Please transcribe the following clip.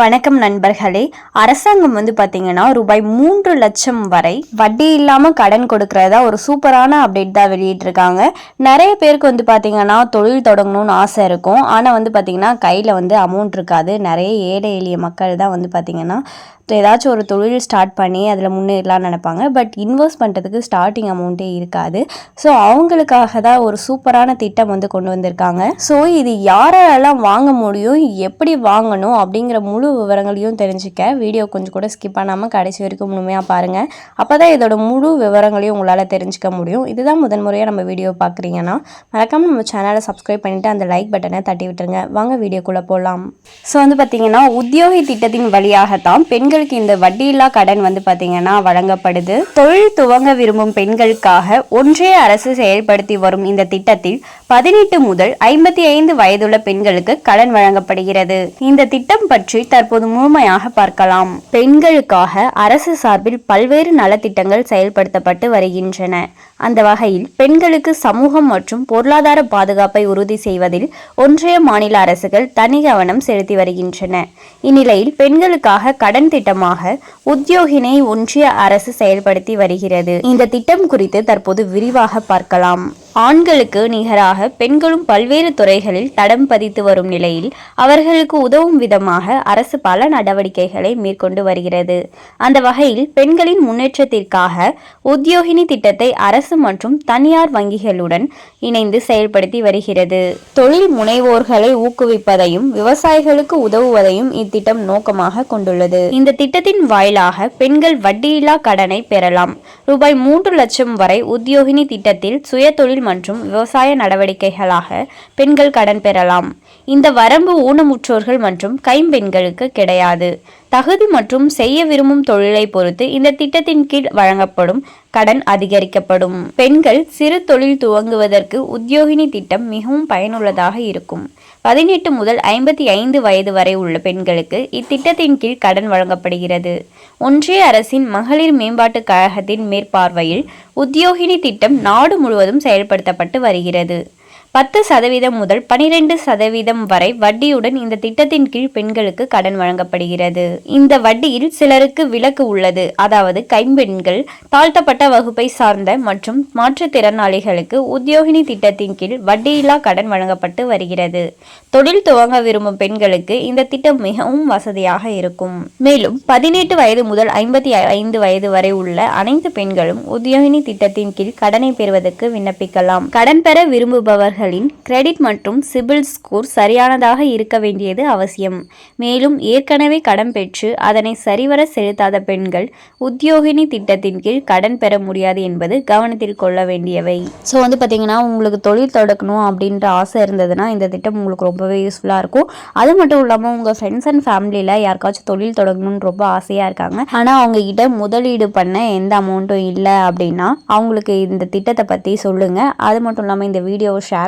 வணக்கம் நண்பர்களே. அரசாங்கம் வந்து பார்த்தீங்கன்னா ரூபாய் மூன்று லட்சம் வரை வட்டி இல்லாமல் கடன் கொடுக்கறதா ஒரு சூப்பரான அப்டேட் தான் வெளியிட்டிருக்காங்க. நிறைய பேருக்கு வந்து பார்த்தீங்கன்னா தொழில் தொடங்கணும்னு ஆசை இருக்கும். ஆனால் வந்து பார்த்தீங்கன்னா கையில் வந்து அமௌண்ட் இருக்காது. நிறைய ஏழை எளிய மக்கள் தான் வந்து பார்த்தீங்கன்னா ஏதாச்சும் ஒரு தொழில் ஸ்டார்ட் பண்ணி அதில் முன்னேறலாம்னு நினைப்பாங்க. பட் இன்வெஸ்ட் பண்ணுறதுக்கு ஸ்டார்டிங் அமௌண்ட்டே இருக்காது. ஸோ அவங்களுக்காக தான் ஒரு சூப்பரான திட்டம் வந்து கொண்டு வந்திருக்காங்க. ஸோ இது யாரெல்லாம் வாங்க முடியும் எப்படி வாங்கணும் அப்படிங்கிற முழு விவரங்களையும் தெரிஞ்சுக்க வீடியோ கொஞ்சம் கூட ஸ்கிப் பண்ணாமல் கடைசி வரைக்கும் முழுமையாக பாருங்கள் அப்போ தான் இதோட முழு விவரங்களையும் உங்களால் தெரிஞ்சுக்க முடியும். இதுதான் முதன் முறையாக நம்ம வீடியோ பார்க்குறீங்கன்னா மறக்காமல் நம்ம சேனலை சப்ஸ்கிரைப் பண்ணிவிட்டு அந்த லைக் பட்டனை தட்டி விட்டுருங்க. வாங்க வீடியோக்குள்ளே போகலாம் ஸோ வந்து பார்த்தீங்கன்னா உத்தியோகி திட்டத்தின் வழியாகத்தான் பெண்களுக்கு இந்த வட்டியில்லா கடன் வந்து பார்த்தீங்கன்னா வழங்கப்படுது. தொழில் துவங்க விரும்பும் பெண்களுக்காக ஒன்றிய அரசு செயல்படுத்தி வரும் இந்த திட்டத்தில் பதினெட்டு முதல் ஐம்பத்தி ஐந்து வயதுள்ள பெண்களுக்கு கடன் வழங்கப்படுகிறது. இந்த திட்டம் பற்றி தற்போது முழுமையாக பார்க்கலாம். பெண்களுக்காக அரசு சார்பில் பல்வேறு நலத்திட்டங்கள் செயல்படுத்தப்பட்டு வருகின்றன. அந்த வகையில் பெண்களுக்கு சமூகம் மற்றும் பொருளாதார பாதுகாப்பை உறுதி செய்வதில் ஒன்றிய மாநில அரசுகள் தனி கவனம் செலுத்தி வருகின்றன. இந்நிலையில் பெண்களுக்காக கடன் திட்டமாக உத்தியோகினை ஒன்றிய அரசு செயல்படுத்தி வருகிறது. இந்த திட்டம் குறித்து தற்போது விரிவாக பார்க்கலாம். ஆண்களுக்கு நிகராக பெண்களும் பல்வேறு துறைகளில் தடம் பதித்து வரும் நிலையில் அவர்களுக்கு உதவும் விதமாக அரசு பல நடவடிக்கைகளை மேற்கொண்டு வருகிறது. அந்த வகையில் பெண்களின் முன்னேற்றத்திற்காக உத்தியோகினி திட்டத்தை அரசு மற்றும் தனியார் வங்கிகளுடன் இணைந்து செயல்படுத்தி வருகிறது. தொழில் முனைவோர்களை ஊக்குவிப்பதையும் விவசாயிகளுக்கு உதவுவதையும் இத்திட்டம் நோக்கமாக கொண்டுள்ளது. இந்த திட்டத்தின் வாயிலாக பெண்கள் வட்டியில்லா கடனை பெறலாம். ரூபாய் மூன்று லட்சம் வரை உத்தியோகினி திட்டத்தில் சுயதொழில் மற்றும் விவசாய நடவடிக்கைகளாக பெண்கள் கடன் பெறலாம். இந்த வரம்பு ஊனமுற்றோர்கள் மற்றும் கைம்பெண்களுக்கு கிடையாது. தகுதி மற்றும் செய்ய விரும்பும் தொழிலை பொறுத்து இந்த திட்டத்தின் கீழ் வழங்கப்படும் கடன் அதிகரிக்கப்படும். பெண்கள் சிறு தொழில் துவங்குவதற்கு உத்தியோகினி திட்டம் மிகவும் பயனுள்ளதாக இருக்கும். பதினெட்டு முதல் ஐம்பத்தி ஐந்து வயது வரை உள்ள பெண்களுக்கு இத்திட்டத்தின் கீழ் கடன் வழங்கப்படுகிறது. ஒன்றிய அரசின் மகளிர் மேம்பாட்டுக் கழகத்தின் மேற்பார்வையில் உத்தியோகினி திட்டம் நாடு முழுவதும் செயல்படுத்தப்பட்டு வருகிறது. பத்து சதவீதம் முதல் பனிரெண்டு சதவீதம் வரை வட்டியுடன் இந்த திட்டத்தின் கீழ் பெண்களுக்கு கடன் வழங்கப்படுகிறது. இந்த வட்டியில் சிலருக்கு விலக்கு உள்ளது. அதாவது கைம்பெண்கள் தாழ்த்தப்பட்ட வகுப்பை சார்ந்த மற்றும் மாற்றுத்திறனாளிகளுக்கு உத்தியோகினி திட்டத்தின் கீழ் வட்டியில்லா கடன் வழங்கப்பட்டு வருகிறது. தொழில் துவங்க விரும்பும் பெண்களுக்கு இந்த திட்டம் மிகவும் வசதியாக இருக்கும். மேலும் பதினெட்டு வயது முதல் ஐம்பத்தி ஐந்து வயது வரை உள்ள அனைத்து பெண்களும் உத்தியோகினி திட்டத்தின் கீழ் கடனை பெறுவதற்கு விண்ணப்பிக்கலாம். கடன் பெற விரும்புபவர்களின் கிரெடிட் மற்றும் சிபில் ஸ்கோர் சரியானதாக இருக்க வேண்டியது அவசியம். மேலும் ஏற்கனவே கடன் பெற்று அதனை சரிவர செலுத்தாத பெண்கள் உத்தியோகினி திட்டத்தின் கீழ் கடன் பெற முடியாது என்பது கவனத்தில் கொள்ள வேண்டியவை. ஸோ வந்து பார்த்தீங்கன்னா உங்களுக்கு தொழில் தொடக்கணும் அப்படின்ற ஆசை இருந்ததுன்னா இந்த திட்டம் உங்களுக்கு ரொம்பவே யூஸ்ஃபுல்லாக இருக்கும். அது மட்டும் இல்லாமல் உங்கள் ஃப்ரெண்ட்ஸ் அண்ட் ஃபேமிலியில் யாருக்காச்சும் தொழில் தொடங்கணும்னு ரொம்ப ஆசையாக இருக்காங்க. ஆனால் அவங்ககிட்ட முதலீடு பண்ண எந்த அமௌண்ட்டும் இல்லை அப்படின்னா அவங்களுக்கு இந்த திட்டத்தை பற்றி சொல்லுங்கள் அது மட்டும் இல்லாமல் இந்த வீடியோவை ஷேர்